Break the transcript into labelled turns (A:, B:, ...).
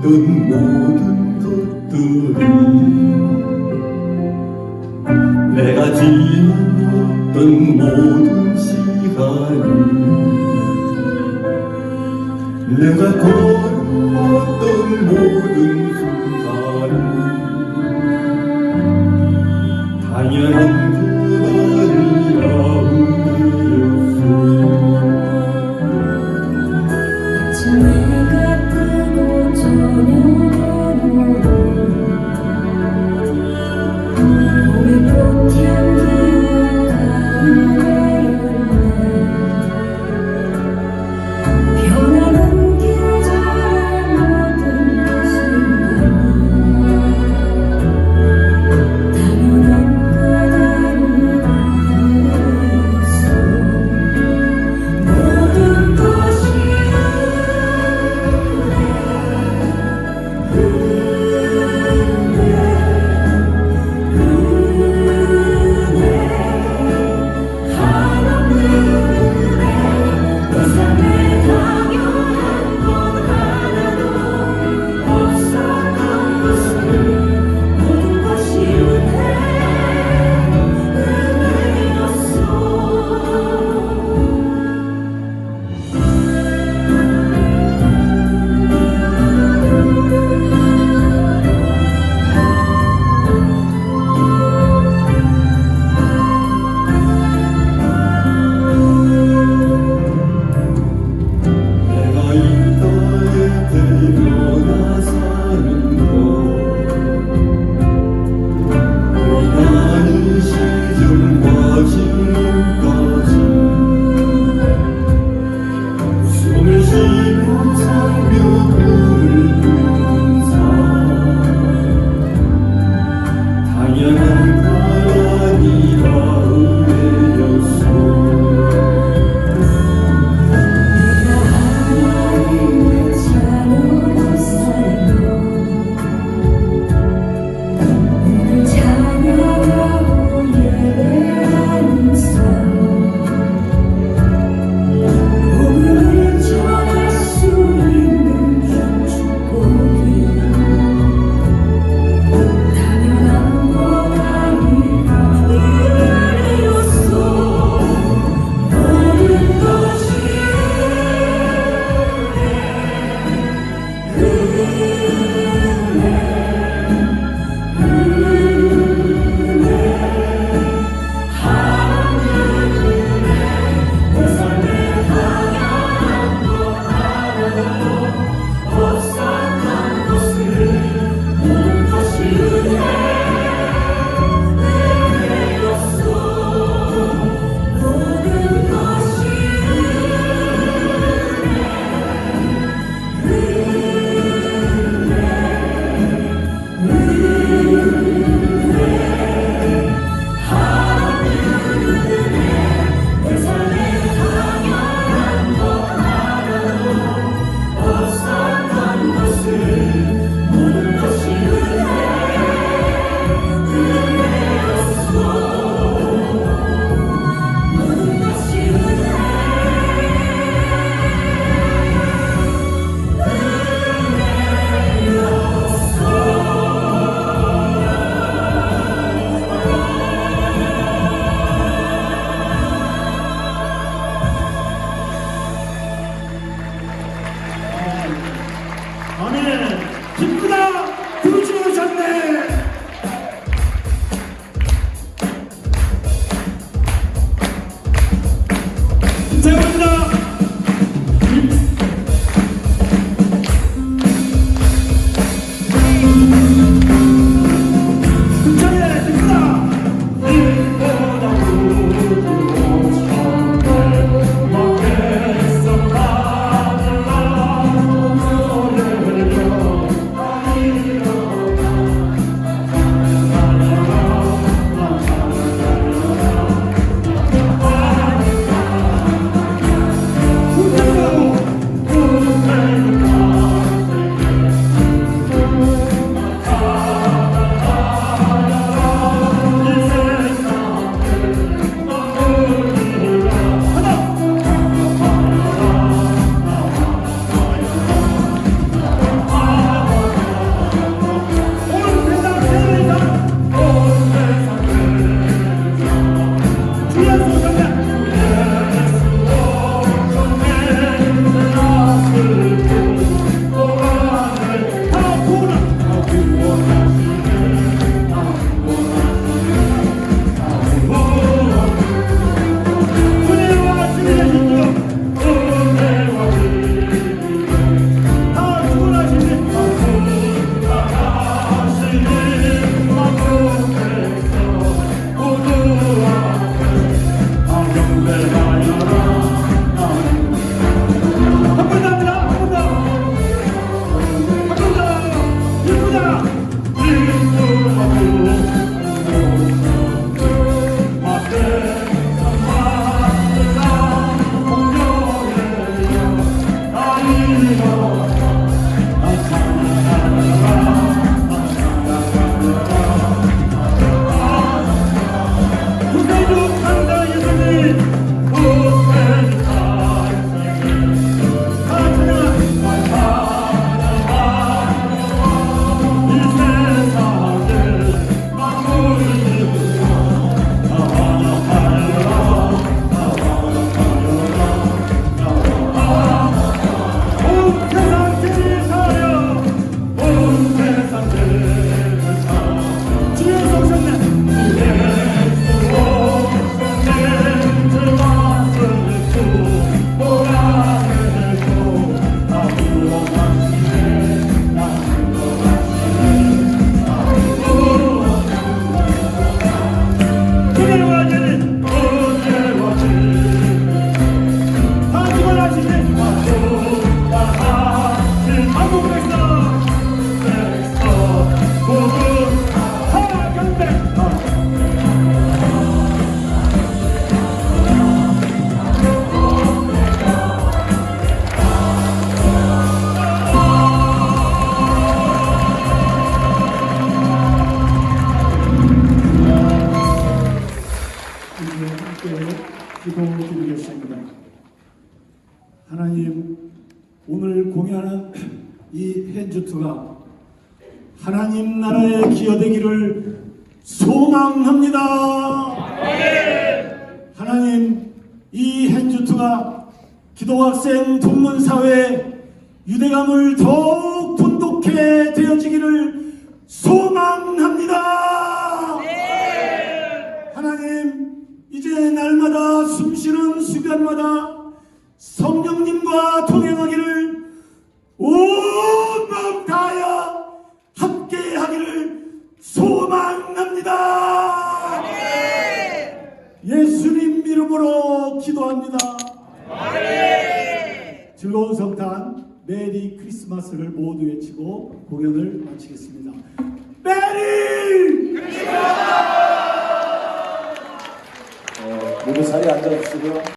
A: 있던 모든 것들이
B: 내가 지나왔던 모든 시간이
A: 내가
B: 걸었던 모든 순간이 당연한
C: 기도하겠습니다. 하나님, 오늘 공연하는 이 hen주투가 하나님 나라에 기여되기를 소망합니다. 하나님, 이 hen주투가 기도학생 동문 사회 유대감을 더욱 돈독해 되어지기를 소망합니다. 하나님, 이제 날마다 숨쉬는 순간마다 성령님과 동행하기를 온 마음 다하여 함께 하기를 소망합니다. 예수님 이름으로 기도합니다. 즐거운 성탄 메리 크리스마스를 모두 외치고 공연을 마치겠습니다. 메리!
D: 어, 모두 자리에 앉아주시고요.